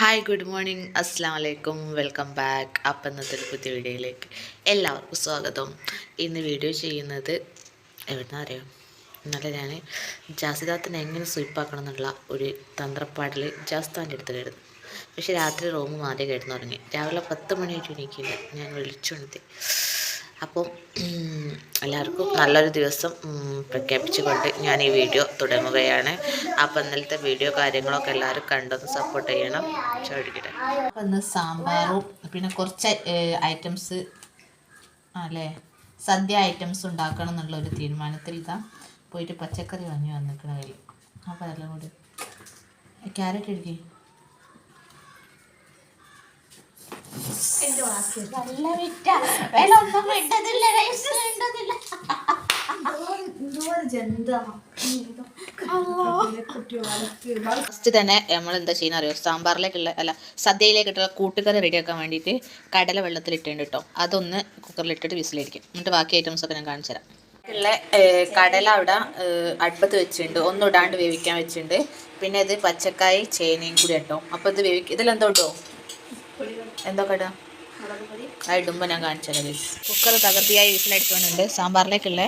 Hi good morning അസ്സാം വലൈക്കും welcome back അപ്പം ഇന്നത്തെ ഒരു പുതിയ വീഡിയോയിലേക്ക് എല്ലാവർക്കും സ്വാഗതം. ഇന്ന് വീഡിയോ ചെയ്യുന്നത് എവിടുന്ന അറിയാം? ഇന്നലെ ഞാൻ ജാസിദാത്തിനെ എങ്ങനെ സ്വീപ്പാക്കണം എന്നുള്ള ഒരു തന്ത്രപ്പാടിൽ ജാസ്താന്റെ അടുത്ത് കിടന്നു പക്ഷേ രാത്രി റൂം മാറി കിടന്നു തുടങ്ങി രാവിലെ പത്ത് മണിയായിട്ട് എണീക്കില്ല. ഞാൻ വിളിച്ചുണർത്തി അപ്പോൾ എല്ലാവർക്കും നല്ലൊരു ദിവസം പ്രഖ്യാപിച്ചുകൊണ്ട് ഞാൻ ഈ വീഡിയോ തുടങ്ങുകയാണ്. അപ്പം ഇന്നലത്തെ വീഡിയോ കാര്യങ്ങളൊക്കെ എല്ലാവരും കണ്ടൊന്ന് സപ്പോർട്ട് ചെയ്യണം. ചോദിക്കട്ടെ. അപ്പം ഇന്ന് സാമ്പാറും പിന്നെ കുറച്ച് ഐറ്റംസ് അല്ലേ? സദ്യ ഐറ്റംസ് ഉണ്ടാക്കണം എന്നുള്ള ഒരു തീരുമാനത്തിൽ ഇതാ പോയിട്ട് പച്ചക്കറി വാങ്ങി വന്നിക്കണ അപ്പോൾ അതെല്ലാം കൂടി ക്യാരറ്റ് എടുക്കേ ഫസ്റ്റ് തന്നെ നമ്മൾ എന്താ ചെയ്യുന്ന അറിയോ? സാമ്പാറിലേക്കുള്ള അല്ല സദ്യയിലേക്കിട്ടുള്ള കൂട്ടുകറി റെഡിയാക്കാൻ വേണ്ടിയിട്ട് കടല വെള്ളത്തിൽ ഇട്ടുണ്ട് കേട്ടോ. അതൊന്ന് കുക്കറിൽ കുക്കറിലിട്ടിട്ട് വിസിലടിക്കും. എന്നിട്ട് ബാക്കി ഐറ്റംസ് ഒക്കെ ഞാൻ കാണിച്ചു തരാം. ഉള്ള കടല അവിടെ അടുപ്പത്ത് വെച്ചിട്ടുണ്ട്. ഒന്നും ഇടാണ്ട് വേവിക്കാൻ വെച്ചിട്ടുണ്ട്. പിന്നെ ഇത് പച്ചക്കായി ചേനയും കൂടി കേട്ടോ അപ്പോൾ ഇത് വേവിക്കും ഇതിലെന്തോ ഇട്ടോ എന്തൊക്കെ ഇടാം ആ ഇടുമ്പോൾ ഞാൻ കാണിച്ചത് കുക്കർ തകർത്തിയായി വിസിലടിച്ചുകൊണ്ടുണ്ട് സാമ്പാറിലേക്കുള്ള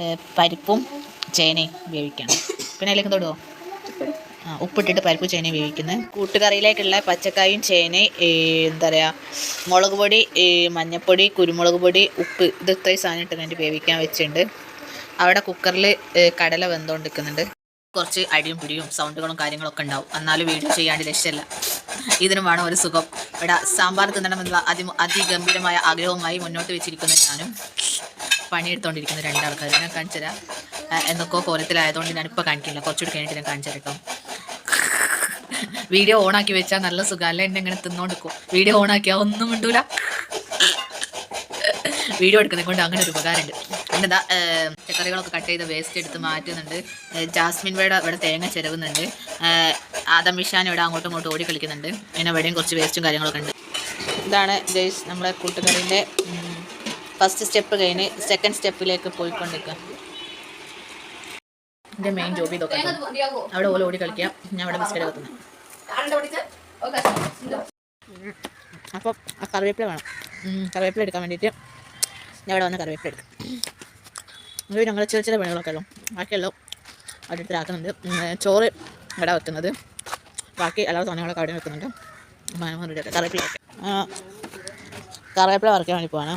ഏഹ്, പരിപ്പും ചേനയും വേവിക്കണം. പിന്നെ അതിലേക്ക് തൊടുവോ ആ ഉപ്പിട്ടിട്ട് പരിപ്പ് ചേനയും വേവിക്കുന്നത് കൂട്ടുകറിയിലേക്കുള്ള പച്ചക്കായും ചേനയും എന്താ പറയുക മുളക് പൊടി മഞ്ഞൾപ്പൊടി കുരുമുളക് പൊടി ഉപ്പ് ഇത് ഇത്രയും സാധനം ഇട്ട് വേണ്ടി വേവിക്കാൻ വെച്ചിട്ടുണ്ട്. അവിടെ കുക്കറിൽ കടല വെന്തുകൊണ്ടിരിക്കുന്നുണ്ട്. കുറച്ച് അടിയും പിടിയും സൗണ്ടുകളും കാര്യങ്ങളൊക്കെ ഉണ്ടാവും. എന്നാലും വീഡിയോ ചെയ്യാണ്ട് രക്ഷയില്ല. ഇതിനും വേണം ഒരു സുഖം. ഇവിടെ സാമ്പാർ തിന്നണമെന്നുള്ള അതി അതിഗംഭീരമായ ആഗ്രഹവുമായി മുന്നോട്ട് വെച്ചിരിക്കുന്ന ഞാനും പണിയെടുത്തോണ്ടിരിക്കുന്ന രണ്ടാൾക്കാർ ഞാൻ കാണിച്ചു തരാം എന്നൊക്കെ കോലത്തിലായതുകൊണ്ട് ഞാനിപ്പോൾ കാണിക്കില്ല. കുറച്ചുകൂടി കഴിഞ്ഞിട്ട് ഞാൻ കാണിച്ചു വീഡിയോ ഓണാക്കി വെച്ചാൽ നല്ല സുഖം അല്ല എന്നെ ഇങ്ങനെ തിന്നോണ്ടിരിക്കും. വീഡിയോ ഓണാക്കിയാൽ ഒന്നും മിണ്ടൂല. വീഡിയോ എടുക്കുന്നത് കൊണ്ട് അങ്ങനെ ഒരു ഉപകാരമുണ്ട്. പിന്നെ ഇതാ പച്ചക്കറികളൊക്കെ കട്ട് ചെയ്ത് വേസ്റ്റ് എടുത്ത് മാറ്റുന്നുണ്ട്. ജാസ്മിൻ വേട ഇവിടെ തേങ്ങ ചിരവുന്നുണ്ട്. ആദം വിഷാൻ ഇവിടെ അങ്ങോട്ടും ഇങ്ങോട്ടും ഓടി കളിക്കുന്നുണ്ട്. പിന്നെ ഇവിടെയും കുറച്ച് വേസ്റ്റും കാര്യങ്ങളൊക്കെ ഉണ്ട്. ഇതാണ് ജയ്സ് നമ്മളെ കൂട്ടുകറിന്റെ ഫസ്റ്റ് സ്റ്റെപ്പ് കഴിഞ്ഞ് സെക്കൻഡ് സ്റ്റെപ്പിലേക്ക് പോയിക്കൊണ്ടിരിക്കുക എന്റെ മെയിൻ ജോബി ഇതൊക്കെ അവിടെ ഓല ഓടി കളിക്കുക ഞാൻ അവിടെ ബിസ്ക്കറ്റ് വെക്കുന്നത് അപ്പം ആ കറിവേപ്പില വേണം. കറിവേപ്പില എടുക്കാൻ വേണ്ടിയിട്ട് ഞാൻ ഇവിടെ വന്ന് കറിവേപ്പില എടുക്കാം. ഇത് ഞങ്ങൾ ചെറിയ ചെറിയ പണികളൊക്കെ ഉള്ളൂ. ബാക്കിയെല്ലാം അടുത്തിലാക്കുന്നുണ്ട് ചോറ് ഇവിടെ വെക്കുന്നത്. ബാക്കി എല്ലാ സാധനങ്ങളൊക്കെ അവിടെ വെക്കുന്നുണ്ട്. റെഡിയൊക്കെ കറിവേപ്പിലൊക്കെ കറിവേപ്പില വറക്കാൻ വേണ്ടി പോവാണ്.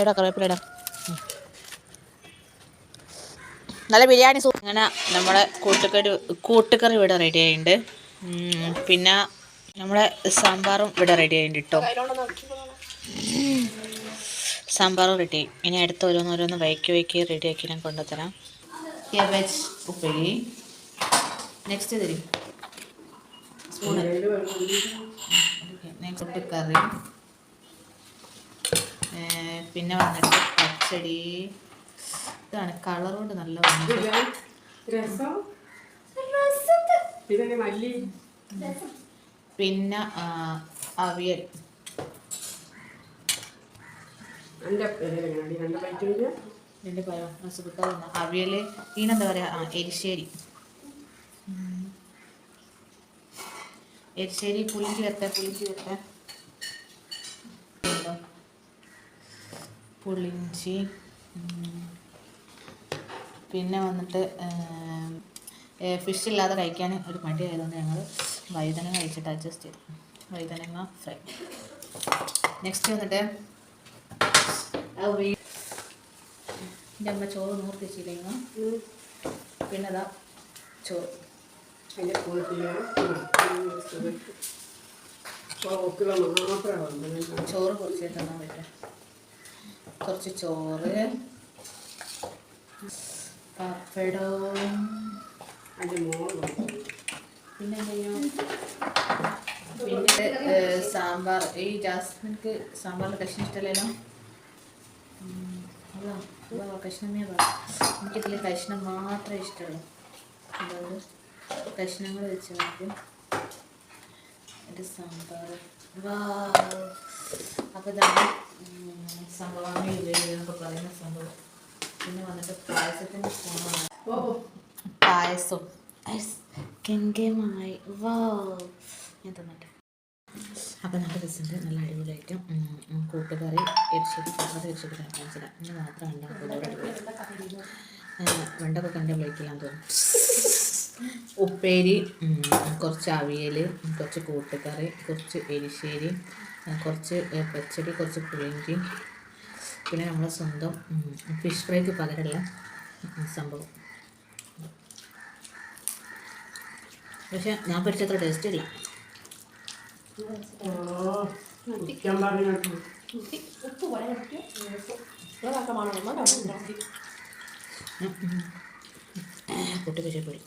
എടാ കറിവേപ്പില നല്ല ബിരിയാണി സൂപ്പ് അങ്ങനെ നമ്മുടെ കൂട്ടുകറി കൂട്ടുകറി ഇവിടെ റെഡി ആയിട്ടുണ്ട്. പിന്നെ നമ്മുടെ സാമ്പാറും ഇവിടെ റെഡി ആയിട്ടുണ്ട് കേട്ടോ സാമ്പാറും റെഡി. ഇനി അടുത്ത് ഓരോന്നോരോന്ന് വൈക്കി വൈക്കി റെഡി ആക്കി ഞാൻ കൊണ്ടുതരാം വെജ് ഉപ്പേരി. നെക്സ്റ്റ് തരും. നെക്സ്റ്റ് കറി. പിന്നെ വന്നിട്ട് പച്ചടി. ഇതാണ് കളർ കൊണ്ട് നല്ല പിന്നെ അവിയൽ. എന്റെ പേരെങ്ങനെയാണ് രണ്ട് പ്ലേറ്റിന്റെ രണ്ട് പഴം സുഹൃത്താ അവിയൽ ഈനെന്താ പറയാ? ആ എരിശ്ശേരി. എരിശ്ശേരി പുളിഞ്ചി വെത്ത പുളിഞ്ചി വെത്ത പുളിഞ്ചി. പിന്നെ വന്നിട്ട് ഫിഷ് ഇല്ലാതെ കഴിക്കാൻ ഒരു മടിയായതുകൊണ്ട് ഞങ്ങൾ വൈതനങ്ങ കഴിച്ചിട്ട് അഡ്ജസ്റ്റ് ചെയ്തു. വൈതനങ്ങ ഫ്രൈ നെക്സ്റ്റ് വന്നിട്ട് എന്റെ അമ്മ ചോറ് നൂർത്തി പിന്നെ അതാ ചോറ് അതിന്റെ ചോറ് കുറച്ച് തന്നാൻ പറ്റും. കുറച്ച് ചോറ്. പപ്പടവും. പിന്നെ പിന്നെ സാമ്പാർ. ഈ ജാസ്മിൻക്ക് സാമ്പാറിന്റെ കഷ്ണം ഇഷ്ടമല്ലല്ലോ കഷ്ണമേ പറയാം എനിക്കിതിൽ കഷ്ണം മാത്രമേ ഇഷ്ടമുള്ളൂ. അതായത് കഷ്ണങ്ങൾ വെച്ച് നോക്കും എന്റെ സാമ്പാർ. അപ്പോൾ ഇതാണ് സംഭവമാണ് എന്നൊക്കെ പറയുന്ന സംഭവം. പിന്നെ വന്നിട്ട് പായസത്തിന്റെ സ്പൂണാണ് പായസം. കെങ്കേമായി വാ. ഞാൻ തന്നിട്ട്. അപ്പോൾ നല്ല രസമുണ്ട്. നല്ല അടിപൊളിയായിട്ട് കൂട്ടുകറി എരിശ്ശേരി പപ്പടം എരിശ്ശേരി കാണിച്ചില്ല ഇന്ന് മാത്രം ഉണ്ടാക്കുന്നത് അടിപൊളി. വെണ്ടൊക്കെ കണ്ട വിളിക്കില്ലാന്ന് തോന്നുന്നു. ഉപ്പേരി കുറച്ച് അവിയൽ കുറച്ച് കൂട്ടുകറി കുറച്ച് എരിശ്ശേരി കുറച്ച് പച്ചടി കുറച്ച് പുളിഞ്ചി പിന്നെ നമ്മളെ സ്വന്തം ഫിഷ് ഫ്രൈക്ക് പകരമുള്ള സംഭവം. പക്ഷേ ഞാൻ പഠിച്ചത്ര ടേസ്റ്റ് ഇല്ല. കുടിക്കാൻ പറഞ്ഞു കൂട്ടി പക്ഷേ പോയി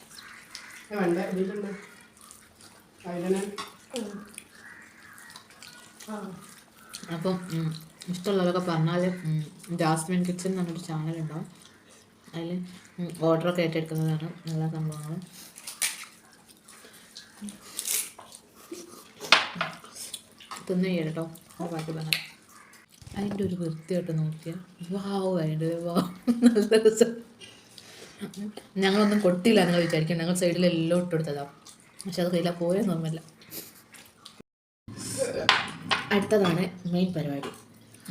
വേണ്ട ഇതിലുണ്ട് അതിനെ അപ്പം ഇഷ്ടമുള്ളവരൊക്കെ പറഞ്ഞാൽ ജാസ്മിൻ കിച്ചൻ എന്നൊരു ചാനലുണ്ടാവും അതിൽ ഓർഡറൊക്കെ ഏറ്റെടുക്കുന്നതാണ്. എല്ലാ സംഭവങ്ങളും. തിന്നു കേട്ടോ അത് ബാക്കി പറഞ്ഞാൽ അതിന്റെ ഒരു വൃത്തിയായിട്ട് നോക്കിയാൽ വാവ് അതിന്റെ വാവ് നല്ല രസം. ഞങ്ങളൊന്നും കൊട്ടിയില്ല എന്ന് വിചാരിക്കും ഞങ്ങൾ സൈഡിലെല്ലാം ഇട്ടെടുത്തതാണ് പക്ഷെ അത് കയ്യിലാ. പോയ നോർമല്ല അടുത്തതാണ് മെയിൻ പരിപാടി.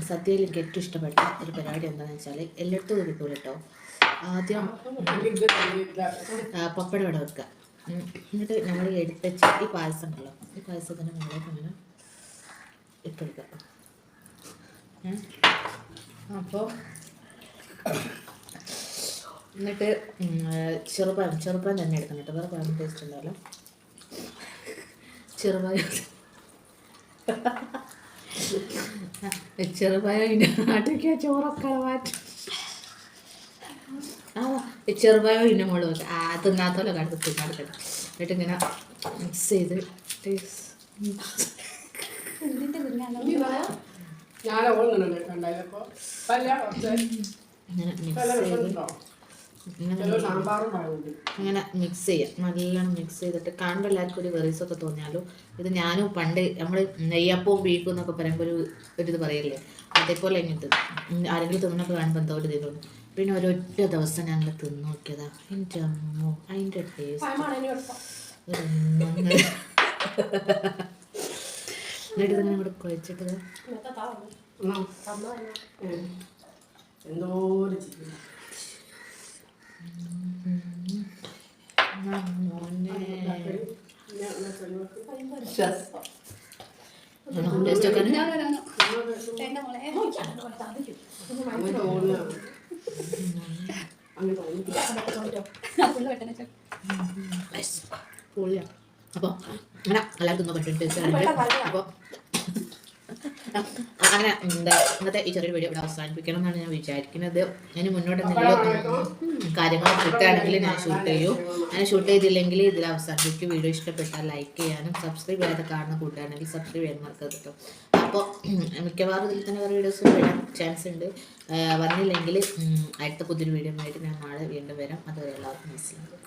സദ്യയിൽ എനിക്ക് ഏറ്റവും ഇഷ്ടപ്പെട്ട ഒരു പരിപാടി എന്താണെന്ന് വെച്ചാൽ എല്ലായിടത്തും ഇത് കിട്ടൂല കേട്ടോ ആദ്യം പപ്പടം ഇവിടെ വെക്കുക. എന്നിട്ട് നമ്മൾ എടുത്ത വെച്ച ഈ പായസം ഉണ്ടല്ലോ ഈ പായസത്തിന് മുകളിലേക്ക് ഇങ്ങനെ ഉം. അപ്പോൾ എന്നിട്ട് ചെറുപഴം ചെറുപഴം തന്നെ എടുക്കണം കേട്ടോ. വേറെ പഴം ടേസ്റ്റ് ഉണ്ടാവില്ല ചെറുപഴം ചെറുപഴം ഇതിന്റെ നാട്ടിലേക്ക് ചോറൊക്കെ മാറ്റി. ആ ചെറുപഴം ഇന്ന വെക്കുക ആ തിന്നാത്തോലൊക്കെ അടുത്ത് തിന്നാടുക്കട്ടെ എന്നിട്ട് ഇങ്ങനെ മിക്സ് ചെയ്ത് ടേസ്റ്റ് ഞാൻ ഓടുന്നുണ്ട് കണ്ടായപ്പോ പല കുറച്ച് ഇങ്ങനെ പല മിക്സ് ചെയ്യാം. നല്ലോണം മിക്സ് ചെയ്തിട്ട് കാണുമ്പോൾ എല്ലാവർക്കും ഒരു വെറീസ് ഒക്കെ തോന്നിയാലും ഇത് ഞാനും പണ്ട് നമ്മൾ നെയ്യപ്പവും ബീഫും എന്നൊക്കെ പറയുമ്പോൾ ഒരു ഒരിത് പറയല്ലേ? അതേപോലെ ഇങ്ങനത്തെ ആരെങ്കിലും തിന്നൊക്കെ കാണുമ്പോൾ എന്തോ ഒരു ഇത് തോന്നും പിന്നെ ഒരൊറ്റ ദിവസം ഞങ്ങൾ തിന്നു നോക്കിയതാ. എന്റെ അമ്മോ അതിന്റെ ടേസ്റ്റ് എന്നിട്ട് ഇതിനെ കൂടെ കുഴച്ചിട്ട് എന്തോ ഞാൻ ടേസ്റ്റ് ഒക്കെ. അങ്ങനെ തോന്നുക അങ്ങനെ തോന്നി പൊളിയാ അപ്പോൾ അങ്ങനെ എല്ലാവർക്കും ടേസ്റ്റ് അപ്പോൾ അങ്ങനെ എന്താ ഇന്നത്തെ ഈ ചെറിയൊരു വീഡിയോ ഇവിടെ അവസാനിപ്പിക്കണം എന്നാണ് ഞാൻ വിചാരിക്കുന്നത്. അതിന് മുന്നോട്ട് എന്തെങ്കിലും കാര്യങ്ങൾ കിട്ടുകയാണെങ്കിൽ ഞാൻ ഷൂട്ട് ചെയ്യൂ. ഞാൻ ഷൂട്ട് ചെയ്തില്ലെങ്കിൽ ഇതിൽ അവസാനിപ്പിക്കും. വീഡിയോ ഇഷ്ടപ്പെട്ടാൽ ലൈക്ക് ചെയ്യാനും സബ്സ്ക്രൈബ് ചെയ്യാതെ കാണുന്ന കൂട്ടുകാരാണെങ്കിൽ സബ്സ്ക്രൈബ് ചെയ്യാൻ മറക്കരുത് കേട്ടോ അപ്പോൾ മിക്കവാറും ഇതിൽ തന്നെ വേറെ വീഡിയോസ് വരാൻ ചാൻസ് ഉണ്ട്. വന്നില്ലെങ്കിൽ അടുത്ത പുതിയൊരു വീഡിയോ ആയിട്ട് ഞാൻ നാളെ വീണ്ടും വരാം. അതുവരെ എല്ലാവർക്കും മനസ്സിലാക്കും